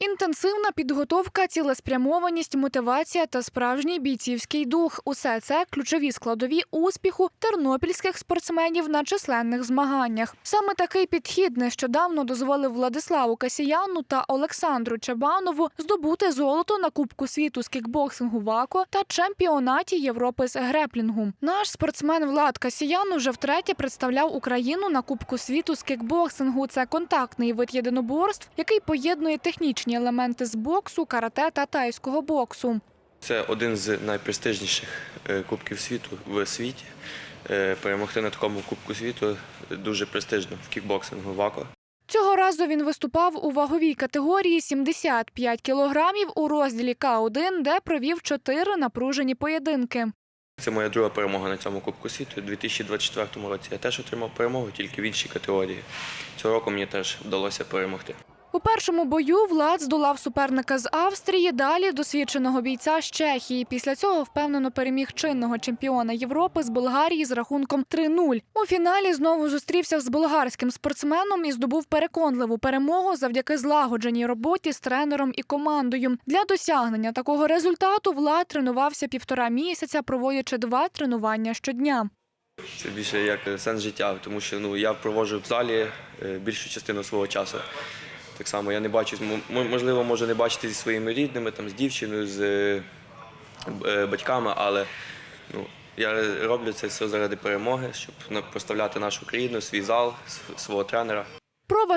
Інтенсивна підготовка, цілеспрямованість, мотивація та справжній бійцівський дух усе це ключові складові успіху тернопільських спортсменів на численних змаганнях. Саме такий підхід нещодавно дозволив Владиславу Касіяну та Олександру Чабанову здобути золото на Кубку світу з кікбоксингу ВАКО та чемпіонаті Європи з греплінгу. Наш спортсмен Влад Касіян уже втретє представляв Україну на Кубку світу з кікбоксингу. Це контактний вид єдиноборств, який поєднує технічні елементи з боксу, карате та тайського боксу. Це один з найпрестижніших е, кубків світу в світі. Е, Перемогти на такому кубку світу дуже престижно в кікбоксингу ВАКО. Цього разу він виступав у ваговій категорії 75 кілограмів у розділі К1, де провів чотири напружені поєдинки. Це моя друга перемога на цьому кубку світу. У 2024 році я теж отримав перемогу тільки в іншій категорії. Цього року мені теж вдалося перемогти. У першому бою Влад здолав суперника з Австрії, далі досвідченого бійця з Чехії. Після цього впевнено переміг чинного чемпіона Європи з Болгарії з рахунком 3-0. У фіналі знову зустрівся з болгарським спортсменом і здобув переконливу перемогу завдяки злагодженій роботі з тренером і командою. Для досягнення такого результату Влад тренувався півтора місяця, проводячи два тренування щодня. Це більше як сенс життя, тому що ну, я проводжу в залі е, більшу частину свого часу. Так само я не бачу, можливо, можу не бачити зі своїми рідними, там, з дівчиною, з е, е, батьками, але ну, я роблю це все заради перемоги, щоб ну, нашу країну, свій зал, свого тренера.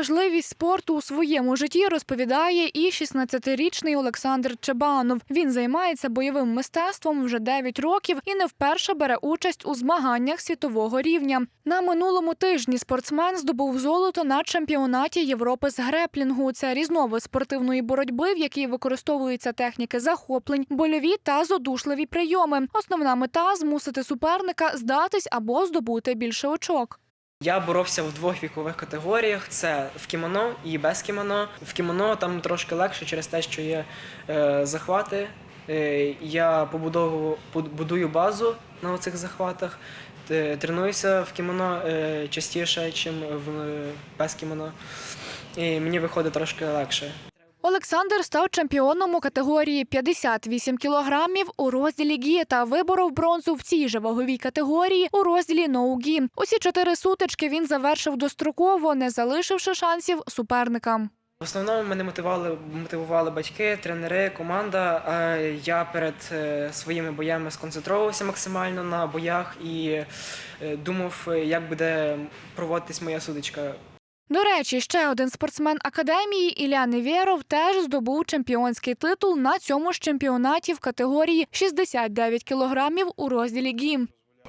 Важливість спорту у своєму житті розповідає і 16-річний Олександр Чебанов. Він займається бойовим мистецтвом вже 9 років і не вперше бере участь у змаганнях світового рівня. На минулому тижні спортсмен здобув золото на чемпіонаті Європи з греплінгу. Це різновид спортивної боротьби, в якій використовуються техніки захоплень, больові та задушливі прийоми. Основна мета змусити суперника здатись або здобути більше очок. Я боровся в двох вікових категоріях: це в кімоно і без кімоно. В кімоно там трошки легше через те, що є е, захвати. Е, я побудову будую базу на цих захватах. Е, Тренуюся в кімоно е, частіше, ніж в без кімоно. І мені виходить трошки легше. Олександр став чемпіоном у категорії 58 кілограмів у розділі гі та виборов бронзу в цій же ваговій категорії у розділі ноу-гі. Усі чотири сутички він завершив достроково, не залишивши шансів суперникам. В основному мене мотивували, мотивували батьки, тренери, команда. Я перед е, своїми боями сконцентрувався максимально на боях і е, думав, е, як буде проводитись моя судочка. До речі, ще один спортсмен академії Ілля Невєров теж здобув чемпіонський титул на цьому ж чемпіонаті в категорії 69 кілограмів у розділі гі.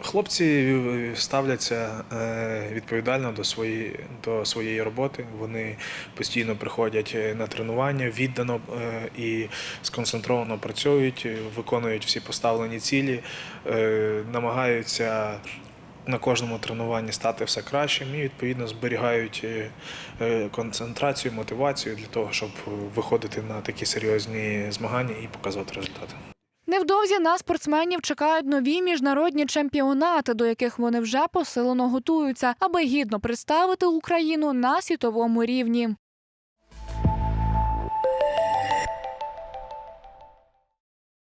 Хлопці е, ставляться е, відповідально до своєї, до своєї роботи. Вони постійно приходять е, на тренування, віддано і сконцентровано працюють, виконують всі поставлені цілі, намагаються на кожному тренуванні стати все кращим і відповідно зберігають е, е, концентрацію, мотивацію для того, щоб виходити на такі серйозні змагання і показувати результати. Невдовзі на спортсменів чекають нові міжнародні чемпіонати, до яких вони вже посилено готуються, аби гідно представити Україну на світовому рівні.